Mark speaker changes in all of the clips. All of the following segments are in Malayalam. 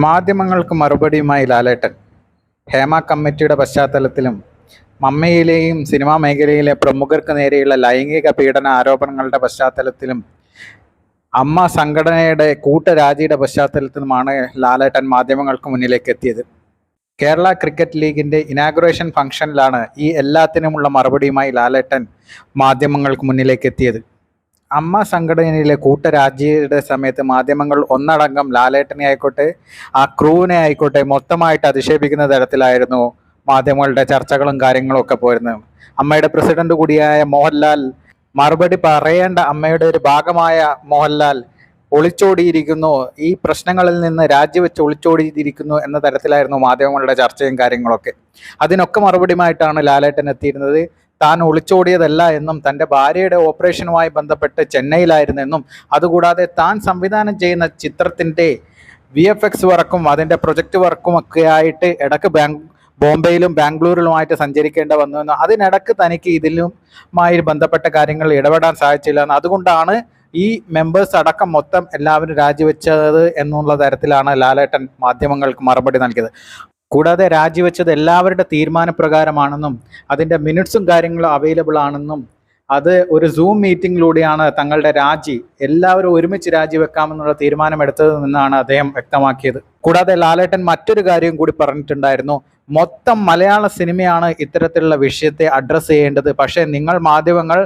Speaker 1: മാധ്യമങ്ങൾക്ക് മറുപടിയുമായി ലാലേട്ടൻ. ഹേമ കമ്മിറ്റിയുടെ പശ്ചാത്തലത്തിലും മമ്മയിലെയും സിനിമാ മേഖലയിലെ പ്രമുഖർക്ക് നേരെയുള്ള ലൈംഗിക പീഡന ആരോപണങ്ങളുടെ പശ്ചാത്തലത്തിലും അമ്മ സംഘടനയുടെ കൂട്ടരാജിയുടെ പശ്ചാത്തലത്തിലുമാണ് ലാലേട്ടൻ മാധ്യമങ്ങൾക്ക് മുന്നിലേക്ക് എത്തിയത്. കേരള ക്രിക്കറ്റ് ലീഗിന്റെ ഇനാഗുറേഷൻ ഫംഗ്ഷനിലാണ് ഈ എല്ലാത്തിനുമുള്ള മറുപടിയുമായി ലാലേട്ടൻ മാധ്യമങ്ങൾക്ക് മുന്നിലേക്ക് എത്തിയത്. അമ്മ സംഘടനയിലെ കൂട്ടരാജിയുടെ സമയത്ത് മാധ്യമങ്ങൾ ഒന്നടങ്കം ലാലേട്ടനെ ആയിക്കോട്ടെ ആ ക്രൂവിനെ ആയിക്കോട്ടെ മൊത്തമായിട്ട് അധിക്ഷേപിക്കുന്ന തരത്തിലായിരുന്നു മാധ്യമങ്ങളുടെ ചർച്ചകളും കാര്യങ്ങളും ഒക്കെ പോരുന്നത്. അമ്മയുടെ പ്രസിഡന്റ് കൂടിയായ മോഹൻലാൽ മറുപടി പറയേണ്ട അമ്മയുടെ ഒരു ഭാഗമായ മോഹൻലാൽ ഒളിച്ചോടിയിരിക്കുന്നു. ഈ പ്രശ്നങ്ങളിൽ നിന്ന് രാജിവെച്ച് ഒളിച്ചോടിയിരിക്കുന്നു എന്ന തരത്തിലായിരുന്നു മാധ്യമങ്ങളുടെ ചർച്ചയും കാര്യങ്ങളൊക്കെ. അതിനൊക്കെ മറുപടിയുമായിട്ടാണ് ലാലേട്ടൻ എത്തിയിരുന്നത്. താൻ ഒളിച്ചോടിയതല്ല എന്നും തന്റെ ഭാര്യയുടെ ഓപ്പറേഷനുമായി ബന്ധപ്പെട്ട് ചെന്നൈയിലായിരുന്നെന്നും അതുകൂടാതെ താൻ സംവിധാനം ചെയ്യുന്ന ചിത്രത്തിന്റെ വി എഫ് എക്സ് വർക്കും അതിന്റെ പ്രൊജക്റ്റ് വർക്കും ഒക്കെ ആയിട്ട് ഇടയ്ക്ക് ബാങ്ക് ബോംബെയിലും ബാംഗ്ലൂരിലുമായിട്ട് സഞ്ചരിക്കേണ്ട വന്നുവെന്നും അതിനിടക്ക് തനിക്ക് ഇതിലുമായി ബന്ധപ്പെട്ട കാര്യങ്ങൾ ഇടപെടാൻ സാധിച്ചില്ല അതുകൊണ്ടാണ് ഈ മെമ്പേഴ്സ് അടക്കം മൊത്തം എല്ലാവരും രാജിവെച്ചത് എന്നുള്ള തരത്തിലാണ് ലാലേട്ടൻ മാധ്യമങ്ങൾക്ക് മറുപടി നൽകിയത്. കൂടാതെ രാജിവെച്ചത് എല്ലാവരുടെ തീരുമാനപ്രകാരമാണെന്നും അതിന്റെ മിനിറ്റ്സും കാര്യങ്ങളും അവൈലബിൾ ആണെന്നും അത് ഒരു സൂം മീറ്റിംഗിലൂടെയാണ് തങ്ങളുടെ രാജി എല്ലാവരും ഒരുമിച്ച് രാജിവെക്കാമെന്നുള്ള തീരുമാനമെടുത്തത് എന്നാണ് അദ്ദേഹം വ്യക്തമാക്കിയത്. കൂടാതെ ലാലേട്ടൻ മറ്റൊരു കാര്യം കൂടി പറഞ്ഞിട്ടുണ്ടായിരുന്നു. മൊത്തം മലയാള സിനിമയാണ് ഇത്തരത്തിലുള്ള വിഷയത്തെ അഡ്രസ്സ് ചെയ്യേണ്ടത്. പക്ഷേ നിങ്ങൾ മാധ്യമങ്ങൾ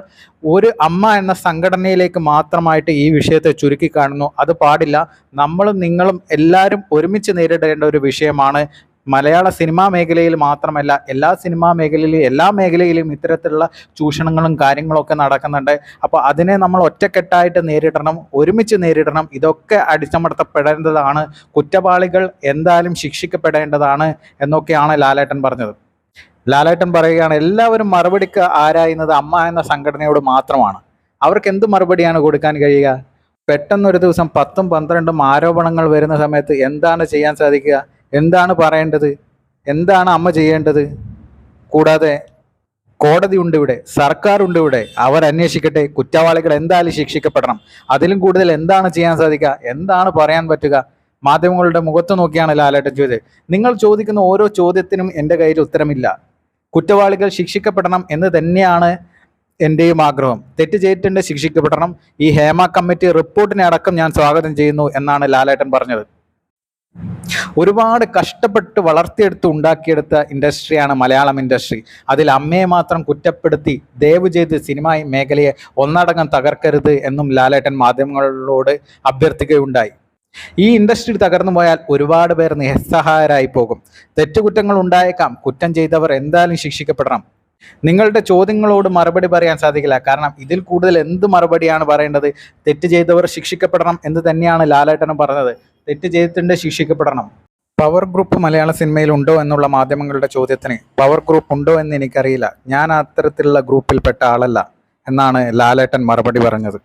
Speaker 1: ഒരു അമ്മ എന്ന സംഘടനയിലേക്ക് മാത്രമായിട്ട് ഈ വിഷയത്തെ ചുരുക്കി കാണുന്നു. അത് പാടില്ല. നമ്മളും നിങ്ങളും എല്ലാവരും ഒരുമിച്ച് നേരിടേണ്ട ഒരു വിഷയമാണ് മലയാള സിനിമാ മേഖലയിൽ മാത്രമല്ല എല്ലാ സിനിമാ മേഖലയിലും എല്ലാ മേഖലയിലും ഇത്തരത്തിലുള്ള ചൂഷണങ്ങളും കാര്യങ്ങളൊക്കെ നടക്കുന്നുണ്ട്. അപ്പോൾ അതിനെ നമ്മൾ ഒറ്റക്കെട്ടായിട്ട് നേരിടണം ഒരുമിച്ച് നേരിടണം. ഇതൊക്കെ അടിച്ചമർത്തപ്പെടേണ്ടതാണ്. കുറ്റവാളികൾ എന്തായാലും ശിക്ഷിക്കപ്പെടേണ്ടതാണ് എന്നൊക്കെയാണ് ലാലേട്ടൻ പറഞ്ഞത്. ലാലേട്ടൻ പറയുകയാണ് എല്ലാവരും മറുപടിക്ക് ആരായുന്നത് അമ്മ എന്ന സംഘടനയോട് മാത്രമാണ്. അവർക്ക് എന്ത് മറുപടിയാണ് കൊടുക്കാൻ കഴിയുക? പെട്ടെന്നൊരു ദിവസം പത്തും പന്ത്രണ്ടും ആരോപണങ്ങൾ വരുന്ന സമയത്ത് എന്താണ് ചെയ്യാൻ സാധിക്കുക? എന്താണ് പറയേണ്ടത്? എന്താണ് അമ്മ ചെയ്യേണ്ടത്? കൂടാതെ കോടതി ഉണ്ട് ഇവിടെ സർക്കാർ ഉണ്ട് ഇവിടെ. അവർ അന്വേഷിക്കട്ടെ കുറ്റവാളികൾ എന്തായാലും ശിക്ഷിക്കപ്പെടണം. അതിലും കൂടുതൽ എന്താണ് ചെയ്യാൻ സാധിക്കുക? എന്താണ് പറയാൻ പറ്റുക? മാധ്യമങ്ങളുടെ മുഖത്ത് നോക്കിയാണ് ലാലേട്ടൻ ചോദിച്ചത്. നിങ്ങൾ ചോദിക്കുന്ന ഓരോ ചോദ്യത്തിനും എന്റെ കയ്യിൽ ഉത്തരമില്ല. കുറ്റവാളികൾ ശിക്ഷിക്കപ്പെടണം എന്ന് തന്നെയാണ് എന്റെയും ആഗ്രഹം. തെറ്റ് ചെയ്തിട്ടുണ്ട് ശിക്ഷിക്കപ്പെടണം. ഈ ഹേമ കമ്മിറ്റി റിപ്പോർട്ടിനെ അടക്കം ഞാൻ സ്വാഗതം ചെയ്യുന്നു എന്നാണ് ലാലേട്ടൻ പറഞ്ഞത്. ഒരുപാട് കഷ്ടപ്പെട്ട് വളർത്തിയെടുത്ത് ഉണ്ടാക്കിയെടുത്ത ഇൻഡസ്ട്രിയാണ് മലയാളം ഇൻഡസ്ട്രി. അതിൽ അമ്മയെ മാത്രം കുറ്റപ്പെടുത്തി ദയവ് ചെയ്ത് സിനിമ മേഖലയെ ഒന്നടങ്കം തകർക്കരുത് എന്നും ലാലേട്ടൻ മാധ്യമങ്ങളോട് അഭ്യർത്ഥിക്കുകയുണ്ടായി. ഈ ഇൻഡസ്ട്രി തകർന്നു പോയാൽ ഒരുപാട് പേർ നിസ്സഹായരായി പോകും. തെറ്റുകുറ്റങ്ങൾ ഉണ്ടായേക്കാം. കുറ്റം ചെയ്തവർ എന്തായാലും ശിക്ഷിക്കപ്പെടണം. നിങ്ങളുടെ ചോദ്യങ്ങളോട് മറുപടി പറയാൻ സാധിക്കില്ല. കാരണം ഇതിൽ കൂടുതൽ എന്ത് മറുപടിയാണ് പറയേണ്ടത്? തെറ്റ് ചെയ്തവർ ശിക്ഷിക്കപ്പെടണം എന്ന് തന്നെയാണ് ലാലേട്ടനും പറഞ്ഞത്. തെറ്റ് ചെയ്തിട്ടുണ്ട് ശിക്ഷിക്കപ്പെടണം. പവർ ഗ്രൂപ്പ് മലയാള സിനിമയിൽ ഉണ്ടോ എന്നുള്ള മാധ്യമങ്ങളുടെ ചോദ്യത്തിന് പവർ ഗ്രൂപ്പ് ഉണ്ടോ എന്ന് എനിക്കറിയില്ല. ഞാൻ അത്തരത്തിലുള്ള ഗ്രൂപ്പിൽപ്പെട്ട ആളല്ല എന്നാണ് ലാലേട്ടൻ മറുപടി പറഞ്ഞത്.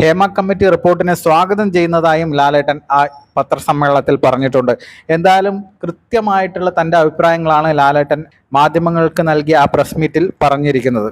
Speaker 1: ഹേമ കമ്മിറ്റി റിപ്പോർട്ടിനെ സ്വാഗതം ചെയ്യുന്നതായും ലാലേട്ടൻ ആ പത്രസമ്മേളനത്തിൽ പറഞ്ഞിട്ടുണ്ട്. എന്തായാലും കൃത്യമായിട്ടുള്ള തന്റെ അഭിപ്രായങ്ങളാണ് ലാലേട്ടൻ മാധ്യമങ്ങൾക്ക് നൽകിയ ആ പ്രസ് മീറ്റിൽ പറഞ്ഞിരിക്കുന്നത്.